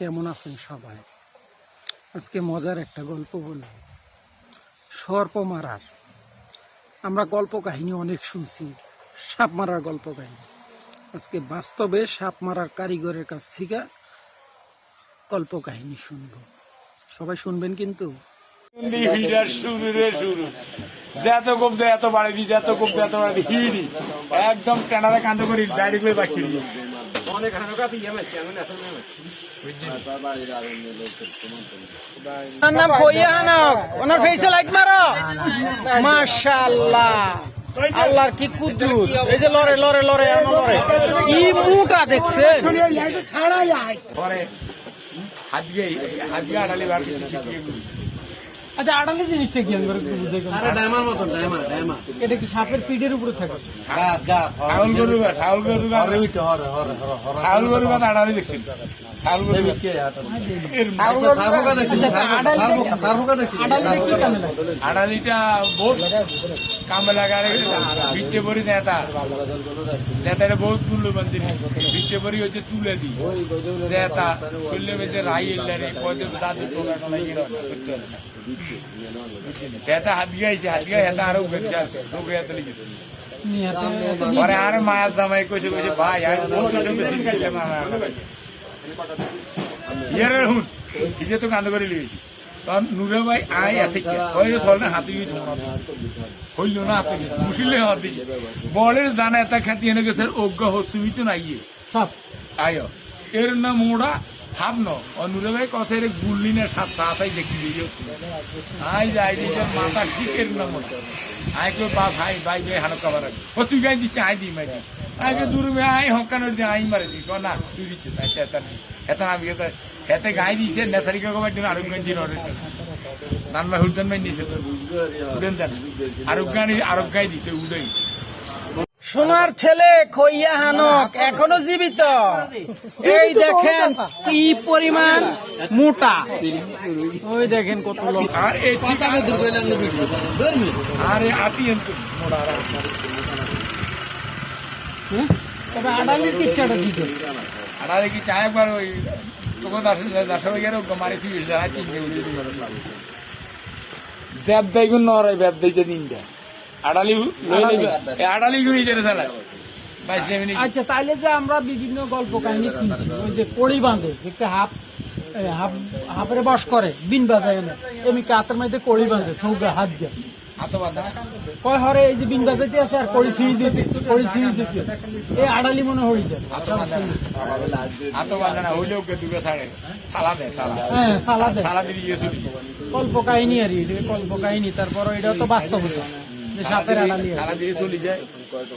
কেমন আছেন সবাই? আজকে মজার একটা গল্প বলব সর্প মারার। আমরা গল্প কাহিনী অনেক শুনছি, সাপ মারার গল্প কাহিনী আজকে বাস্তবে সাপ মারার কারিগরের কাছ থেকে গল্প কাহিনী শুনব। সবাই শুনবেন কিন্তু? যত কম দেয় এত বাড়ি দি যত কম দেয় এত বাড়ি দি হিড়ি। একদম টেনারে কান্দ করি ডাইরেক্ট করে বাকি দিয়েছে ওনার নাম ফইয়া হানক ওনার ফেসে লাইট মারো। মাশাআল্লাহ। আল্লাহর কি কুদরত। এই যে লরে লরে লরে এমন লরে কি মুটা দেখছে হাত দিয়ে হাত দিয়ে আড়ালি বার আচ্ছা আড়ালে জিনিসটা কি আমি একটু বুঝে গেলাম ডায়মার মতন ডায়মার ডায়মার এটা কি সাপের পিঠের উপরে থাকে? গাছ গাছ ছাগল গরু ছাগল গরু হরে হরে হরে ছাগল আড়ালি দেখছেন ছাগল কে আচ্ছা আড়ালিটা বহুত কামে লাগারে বিটে পরি নেতা। বহুত মূল্যবান জিনিস বিটে পরি হচ্ছে তুলে দিই নেতা চললে বেঁচে রাই করতে হবে না হাত দিয়ে আইছে হাত দিয়ে হেতা আরও লোকে পরে আর মায়ার জামাই কইছে কইছে ভাই আমি বহুত সঙ্গে দিন দিলাম ইয়ারে হুন ইজে তো কান্দ করে তখন নুরে ভাই আই আছে কি? কইরে চল না হাতে গিয়ে হইল না হাতে মুশিলে হাত। দিছে বলের জানা এটা খ্যাতি এনে গেছে অজ্ঞ হসুই তো নাই সাপ আয়ো। এর নাম মোড়া হাব ন ও নুরে ভাই কথা এর গুল্লি না সাত সাতাই দেখি দিয়ে আই যাই দিছে মাথা ঠিক এর নাম মোড়া আই কই বাপ হাই বাই বাই হানো কবার ও তুই গাই দিচ্ছে আই দি মারি আগে দূর মে আই হকানো দি আই মারে দি কো না তুই দিচ্ছে না এটা এটা আমি এটা হেতে গাই দিছে নেসারি কা কবার দিন আরও গঞ্জি নরে নান মা হুলতন মে নিছে তো আরও গানি আরও গাই দিতে উড়াই। সোনার ছেলে খইয়া হানক এখনও জীবিত। এই দেখেন কি পরিমাণ মোটা। ওই দেখেন কত লোক। আর এই ঠিক দূর কইলাম না? ভিডিও ধরমি আতি এন্ত মোড়া আর? তবে আড়ালের কিচ্ছাটা কি করে আর দেখি চা একবার ওই তোকে দাস গেলে মারি তুই তিনটে জ্যাব দেয় ব্যাব দিতে তিনটা আড়ালি আড়ালি যেতে তাহলে। আচ্ছা তাইলে যে আমরা বিভিন্ন গল্প কাহিনী শুনছি ওই যে কড়ি বাঁধে দেখতে হাফ হাফের বস করে বিন বাজায় না এমনি কাতের মধ্যে কড়ি বাঁধে সৌগে হাত দিয়ে। কয় হরে এই যে বিন বাজাইতে আছে আর কড়ি সিঁড়ি দিতে কড়ি সিঁড়ি দিতে এই আড়ালি মনে হয়ে যায়। হ্যাঁ সালাদে কাহিনী আর কল্প কাহিনী তারপর এটা তো বাস্তবতা। সাপের আড়ালি আছে সালা দিয়ে চলি যায়